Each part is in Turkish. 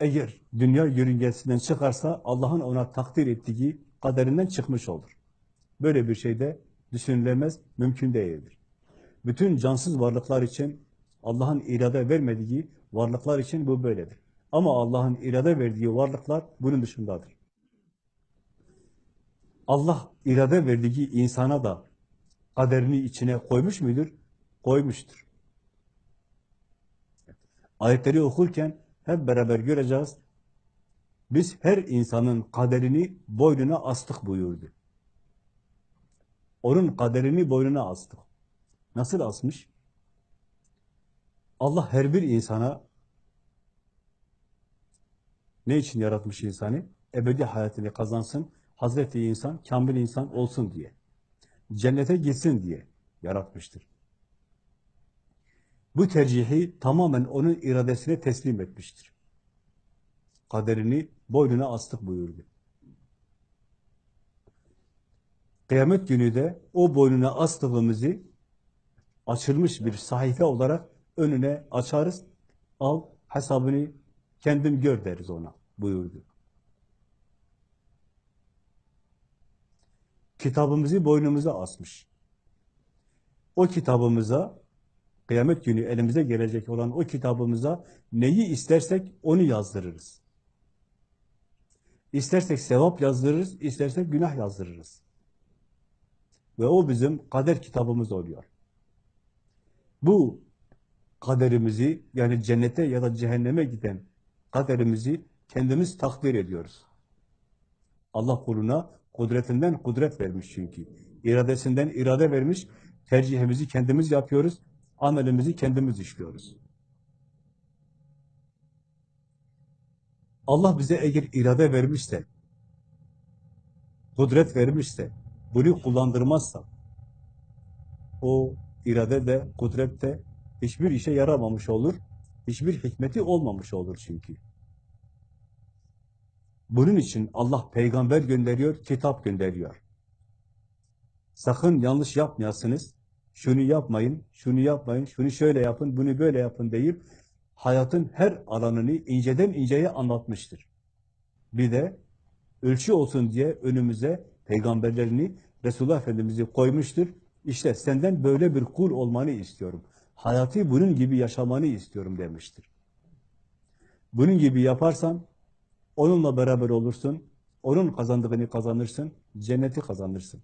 eğer dünya yörüngesinden çıkarsa Allah'ın ona takdir ettiği kaderinden çıkmış olur. Böyle bir şey de düşünülemez, mümkün değildir. Bütün cansız varlıklar için Allah'ın irade vermediği varlıklar için bu böyledir. Ama Allah'ın irade verdiği varlıklar bunun dışındadır. Allah irade verdiği insana da kaderini içine koymuş mudur? Koymuştur. Ayetleri okurken hep beraber göreceğiz. Biz her insanın kaderini boynuna astık buyurdu. Onun kaderini boynuna astık. Nasıl asmış? Allah her bir insana ne için yaratmış insanı? Ebedi hayatını kazansın, Hazreti insan, kamil insan olsun diye. Cennete gitsin diye yaratmıştır. Bu tercihi tamamen onun iradesine teslim etmiştir. Kaderini boynuna astık buyurdu. Kıyamet günü de o boynuna astığımızı açılmış bir sahife olarak önüne açarız. Al hesabını kendin gör deriz ona buyurdu. Kitabımızı boynumuza asmış. O kitabımıza kıyamet günü elimize gelecek olan o kitabımıza neyi istersek onu yazdırırız. İstersek sevap yazdırırız, istersek günah yazdırırız. Ve o bizim kader kitabımız oluyor. Bu kaderimizi yani cennete ya da cehenneme giden kaderimizi kendimiz takdir ediyoruz. Allah kuluna kudretinden kudret vermiş çünkü. İradesinden irade vermiş. Tercihimizi kendimiz yapıyoruz. Amelimizi kendimiz işliyoruz. Allah bize eğer irade vermişse, kudret vermişse, bunu kullandırmazsa, o irade de, kudret de hiçbir işe yaramamış olur, hiçbir hikmeti olmamış olur çünkü. Bunun için Allah peygamber gönderiyor, kitap gönderiyor. Sakın yanlış yapmayasınız, şunu yapmayın, şunu yapmayın, şunu şöyle yapın, bunu böyle yapın deyip hayatın her alanını inceden inceye anlatmıştır. Bir de ölçü olsun diye önümüze peygamberlerini, Resulullah Efendimiz'i koymuştur. İşte senden böyle bir kul olmanı istiyorum. Hayatı bunun gibi yaşamanı istiyorum demiştir. Bunun gibi yaparsan onunla beraber olursun, onun kazandığını kazanırsın, cenneti kazanırsın,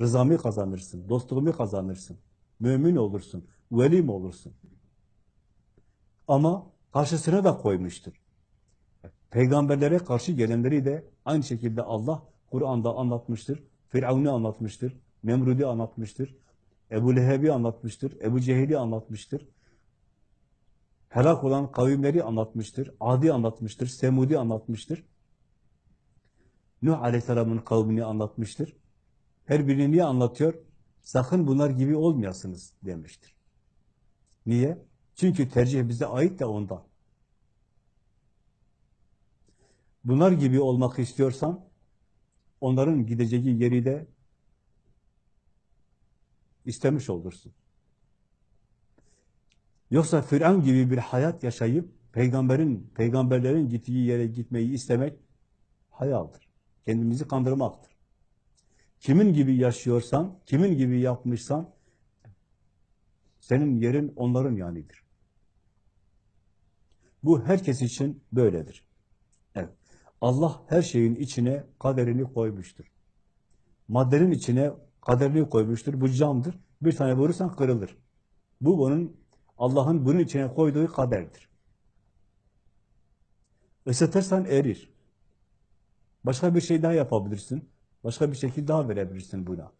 rızamı kazanırsın, dostluğumu kazanırsın, mümin olursun, velim olursun. Ama karşısına da koymuştur. Peygamberlere karşı gelenleri de aynı şekilde Allah Kur'an'da anlatmıştır. Firavun'u anlatmıştır. Nemrud'u anlatmıştır. Ebu Leheb'i anlatmıştır. Ebu Cehil'i anlatmıştır. Helak olan kavimleri anlatmıştır. Adi anlatmıştır. Semudi anlatmıştır. Nuh Aleyhisselam'ın kavmini anlatmıştır. Her birini niye anlatıyor? Sakın bunlar gibi olmayasınız demiştir. Niye? Çünkü tercih bize ait de ondan. Bunlar gibi olmak istiyorsan onların gideceği yeri de istemiş olursun. Yoksa Firavun gibi bir hayat yaşayıp peygamberin, peygamberlerin gittiği yere gitmeyi istemek hayaldir. Kendimizi kandırmaktır. Kimin gibi yaşıyorsan, kimin gibi yapmışsan senin yerin onların yanıdır. Bu herkes için böyledir. Evet. Allah her şeyin içine kaderini koymuştur. Maddenin içine kaderini koymuştur. Bu camdır. Bir tane vurursan kırılır. Bu bunun Allah'ın bunun içine koyduğu kaderdir. Isıtırsan erir. Başka bir şey daha yapabilirsin. Başka bir şekil daha verebilirsin buna.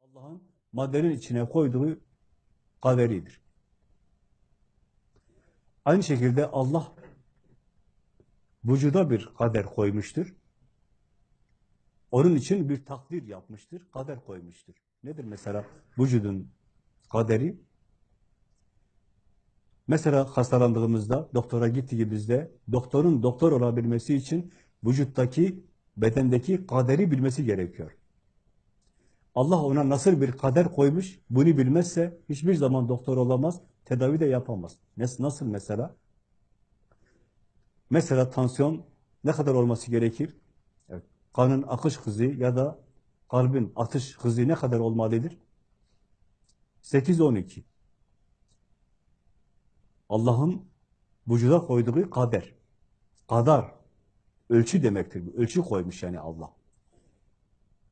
Allah'ın maddenin içine koyduğu kaderidir. Aynı şekilde Allah vücuda bir kader koymuştur. Onun için bir takdir yapmıştır, kader koymuştur. Nedir mesela vücudun kaderi? Mesela hastalandığımızda, doktora gittiğimizde, doktorun doktor olabilmesi için vücuttaki, bedendeki kaderi bilmesi gerekiyor. Allah ona nasıl bir kader koymuş, bunu bilmezse hiçbir zaman doktor olamaz, tedavi de yapamaz. Nasıl, mesela? Mesela tansiyon ne kadar olması gerekir? Evet, kanın akış hızı ya da kalbin atış hızı ne kadar olmalıdır? 8-12. Allah'ın vücuda koyduğu kader. Kadar. Ölçü demektir. Ölçü koymuş yani Allah.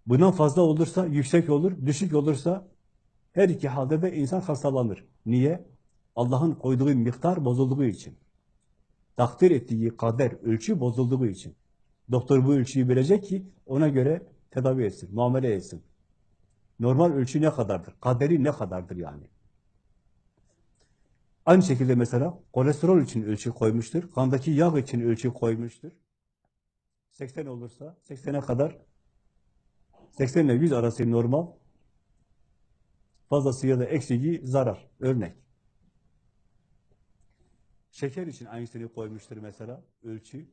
Bundan fazla olursa yüksek olur, düşük olursa her iki halde de insan hastalanır. Niye? Allah'ın koyduğu miktar bozulduğu için. Takdir ettiği kader, ölçü bozulduğu için. Doktor bu ölçüyü bilecek ki ona göre tedavi etsin, muamele etsin. Normal ölçü ne kadardır? Kaderi ne kadardır yani? Aynı şekilde mesela kolesterol için ölçü koymuştur. Kandaki yağ için ölçü koymuştur. 80 olursa 80'e kadar 80 ile 100 arası normal. Fazlası ya da eksiği zarar. Örnek. Şeker için aynısını koymuştur mesela ölçü.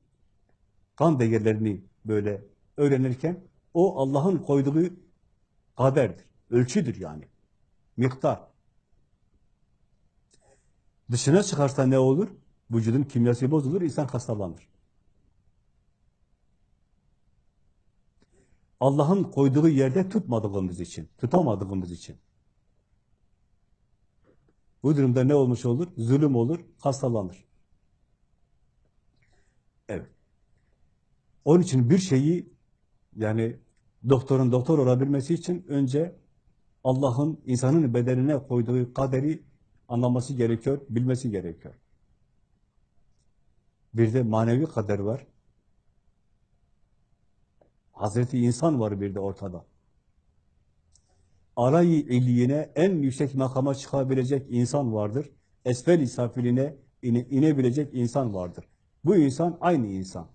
Kan değerlerini böyle öğrenirken o Allah'ın koyduğu kaderdir. Ölçüdür yani. Miktar. Dışına çıkarsa ne olur? Vücudun kimyası bozulur, insan hastalanır. Allah'ın koyduğu yerde tutmadığımız için, tutamadığımız için. Bu durumda ne olmuş olur? Zulüm olur, hastalanır. Evet. Onun için bir şeyi yani doktorun doktor olabilmesi için önce Allah'ın insanın bedenine koyduğu kaderi anlaması gerekiyor, bilmesi gerekiyor. Bir de manevi kader var. Hazreti insan var bir de ortada. Arayı illiyine en yüksek makama çıkabilecek insan vardır. Esfel-i ine, inebilecek insan vardır. Bu insan aynı insan.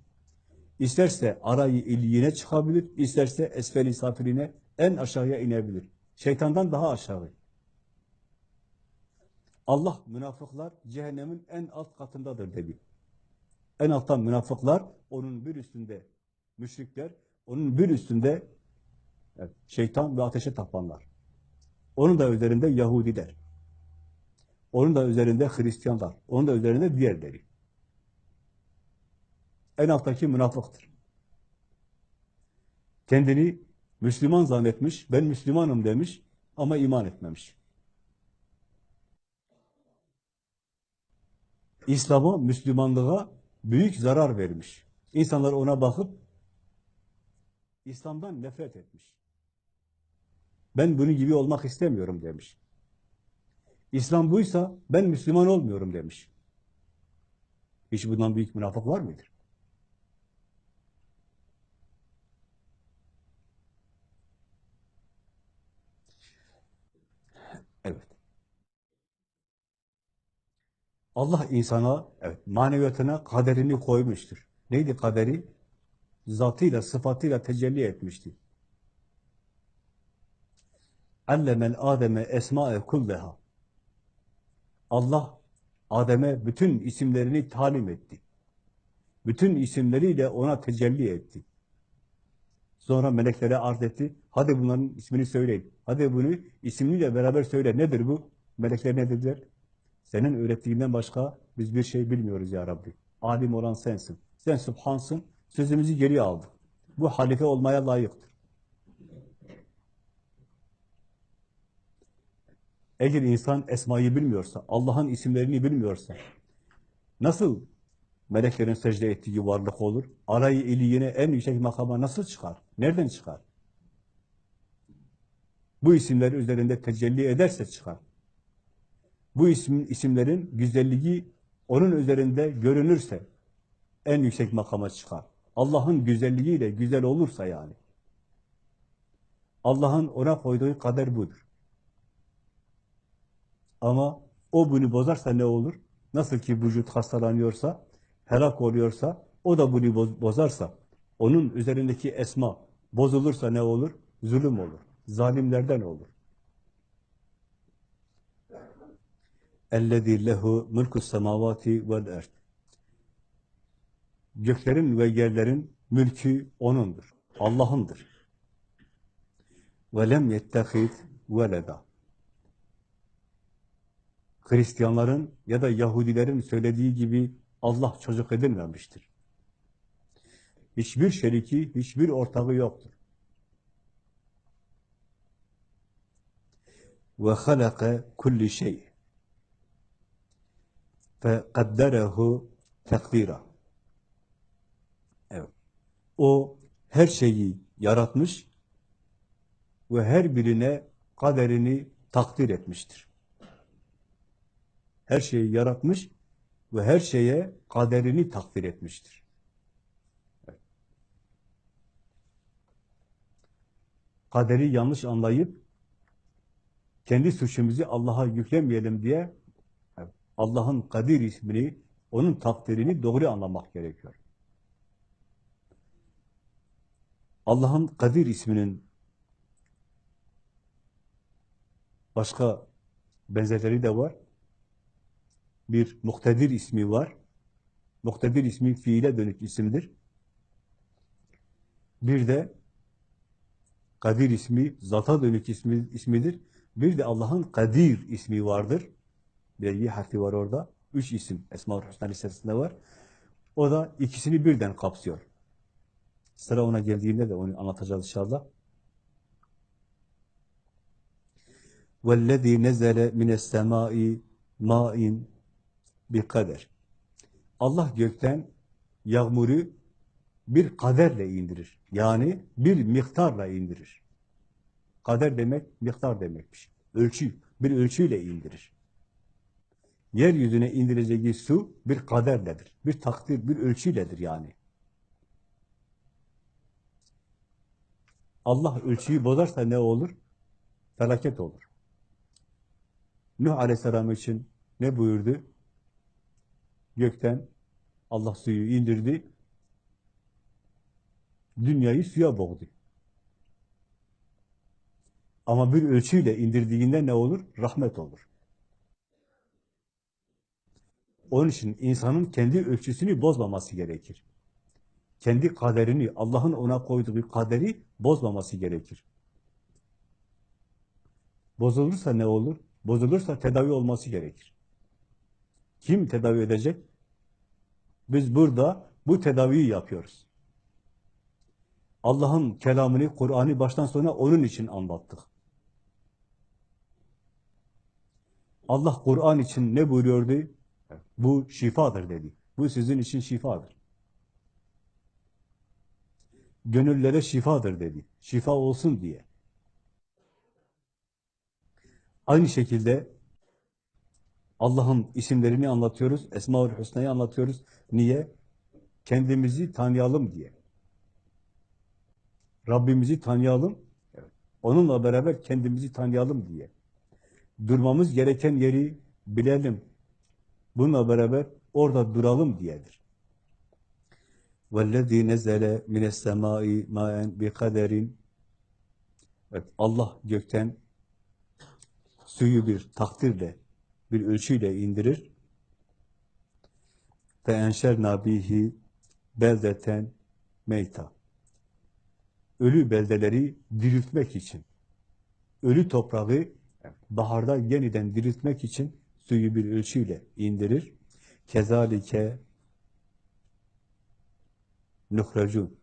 İsterse arayı illiyine çıkabilir, isterse esfel-i en aşağıya inebilir. Şeytandan daha aşağı. Allah münafıklar cehennemin en alt katındadır dedi. En alttan münafıklar, onun bir üstünde müşrikler, onun bir üstünde şeytan ve ateşe tapanlar. Onun da üzerinde Yahudiler. Onun da üzerinde Hristiyanlar. Onun da üzerinde diğerleri. En alttaki münafıktır. Kendini Müslüman zannetmiş, ben Müslümanım demiş ama iman etmemiş. İslam'a, Müslümanlığa büyük zarar vermiş. İnsanlar ona bakıp İslam'dan nefret etmiş. Ben bunun gibi olmak istemiyorum demiş. İslam buysa ben Müslüman olmuyorum demiş. Hiç bundan büyük münafık var mıdır? Evet. Allah insana, evet, maneviyatına kaderini koymuştur. Neydi kaderi? Zatıyla, sıfatıyla tecelli etmişti. Allemel Adem'e esma'e kulleha. Allah Adem'e bütün isimlerini talim etti. Bütün isimleriyle ona tecelli etti. Sonra meleklere arz etti. Hadi bunların ismini söyleyin. Hadi bunu isimliyle beraber söyle. Nedir bu? Melekler ne dediler? Senin öğrettiğinden başka biz bir şey bilmiyoruz ya Rabbi. Alim olan sensin. Sen subhansın. Sözümüzü geri aldık. Bu halife olmaya layıktır. Eğer insan esmayı bilmiyorsa, Allah'ın isimlerini bilmiyorsa, nasıl meleklerin secde ettiği varlık olur? Arayı iliyine en yüksek makama nasıl çıkar? Nereden çıkar? Bu isimleri üzerinde tecelli ederse çıkar. Bu isim, isimlerin güzelliği onun üzerinde görünürse en yüksek makama çıkar. Allah'ın güzelliğiyle güzel olursa yani. Allah'ın ona koyduğu kader budur. Ama o bunu bozarsa ne olur? Nasıl ki vücut hastalanıyorsa, helak oluyorsa, o da bunu bozarsa, onun üzerindeki esma bozulursa ne olur? Zulüm olur. Zalimlerden olur. اَلَّذ۪ي لَهُ مُلْكُ السَّمَاوَاتِ وَالْاَرْضِ Göklerin ve yerlerin mülkü O'nundur. Allah'ındır. ve lem yettehid veleda. Hristiyanların ya da Yahudilerin söylediği gibi Allah çocuk edinmemiştir. Hiçbir şeriki, hiçbir ortağı yoktur. Ve halaka kulli şey. Kadderehu takdira. Evet. O her şeyi yaratmış ve her birine kaderini takdir etmiştir. Her şeyi yaratmış ve her şeye kaderini takdir etmiştir. Kaderi yanlış anlayıp kendi suçumuzu Allah'a yüklemeyelim diye Allah'ın Kadir ismini, onun takdirini doğru anlamak gerekiyor. Allah'ın Kadir isminin başka benzerleri de var. Bir Muktedir ismi var. Muktedir ismi fiile dönük isimdir. Bir de Kadir ismi zata dönük ismi, ismidir. Bir de Allah'ın Kadir ismi vardır Bir y harfi var orada. Üç isim Esma-ül Hüsna listesinde var. O da ikisini birden kapsıyor. Sıra ona geldiğinde de onu anlatacağız inşallah. وَالَّذ۪ي نَزَلَ مِنَ السَّمَاءِ مَاءٍ kader. Allah gökten yağmuru bir kaderle indirir. Yani bir miktarla indirir. Kader demek miktar demekmiş. Ölçü, bir ölçüyle indirir. Yeryüzüne indireceği su bir kaderledir. Bir takdir, bir ölçüyledir yani. Allah ölçüyü bozarsa ne olur? Felaket olur. Nuh Aleyhisselam için ne buyurdu? Gökten Allah suyu indirdi. Dünyayı suya boğdu. Ama bir ölçüyle indirdiğinde ne olur? Rahmet olur. Onun için insanın kendi ölçüsünü bozmaması gerekir. Kendi kaderini, Allah'ın ona koyduğu kaderi bozmaması gerekir. Bozulursa ne olur? Bozulursa tedavi olması gerekir. Kim tedavi edecek? Biz burada bu tedaviyi yapıyoruz. Allah'ın kelamını, Kur'an'ı baştan sona onun için anlattık. Allah Kur'an için ne buyuruyordu? Bu şifadır dedi. Bu sizin için şifadır. Gönüllere şifadır dedi. Şifa olsun diye. Aynı şekilde Allah'ın isimlerini anlatıyoruz, Esma-ül Hüsna'yı anlatıyoruz. Niye? Kendimizi tanıyalım diye. Rabbimizi tanıyalım, onunla beraber kendimizi tanıyalım diye. Durmamız gereken yeri bilelim. Bununla beraber orada duralım diyedir. وَالَّذ۪ي نَزَلَ مِنَ السَّمَاءِ مَاً بِقَدَرٍ Evet, Allah gökten suyu bir takdirle, bir ölçüyle indirir. Ve enşer nabihi beldeten meyta. Ölü beldeleri diriltmek için, ölü toprağı baharda yeniden diriltmek için suyu bir ölçüyle indirir. Kezalike nuhrecun.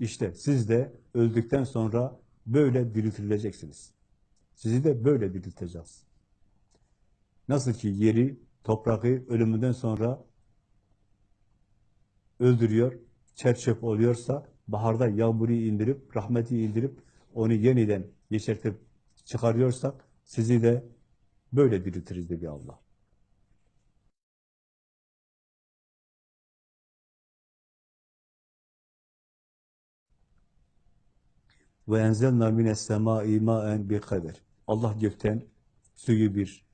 İşte siz de öldükten sonra böyle diriltileceksiniz. Sizi de böyle dirilteceğiz. Nasıl ki yeri, toprağı ölümünden sonra öldürüyor, çerçöp oluyorsa, baharda yağmuru indirip, rahmeti indirip, onu yeniden yeşertip çıkarıyorsak, sizi de böyle diriltiriz dedi Allah. Ve enzelna mines semai maen bir kader. Allah gökten suyu bir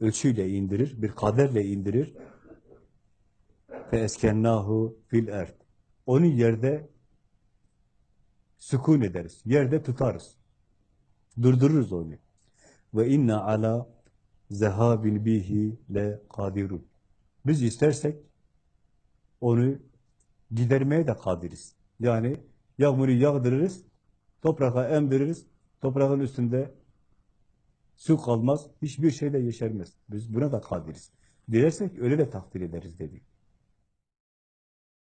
ölçüyle indirir, bir kaderle indirir. Ve eskennahu fil erd. Onu yerde sükun ederiz. Yerde tutarız. Durdururuz onu. Ve inna ala zehabin bihi le kadirun. Biz istersek onu gidermeye de kadiriz. Yani yağmuru yağdırırız, Toprağa emdiririz. Toprağın üstünde su kalmaz. Hiçbir şey de yeşermez. Biz buna da kadiriz. Dilersek öyle de takdir ederiz dedi.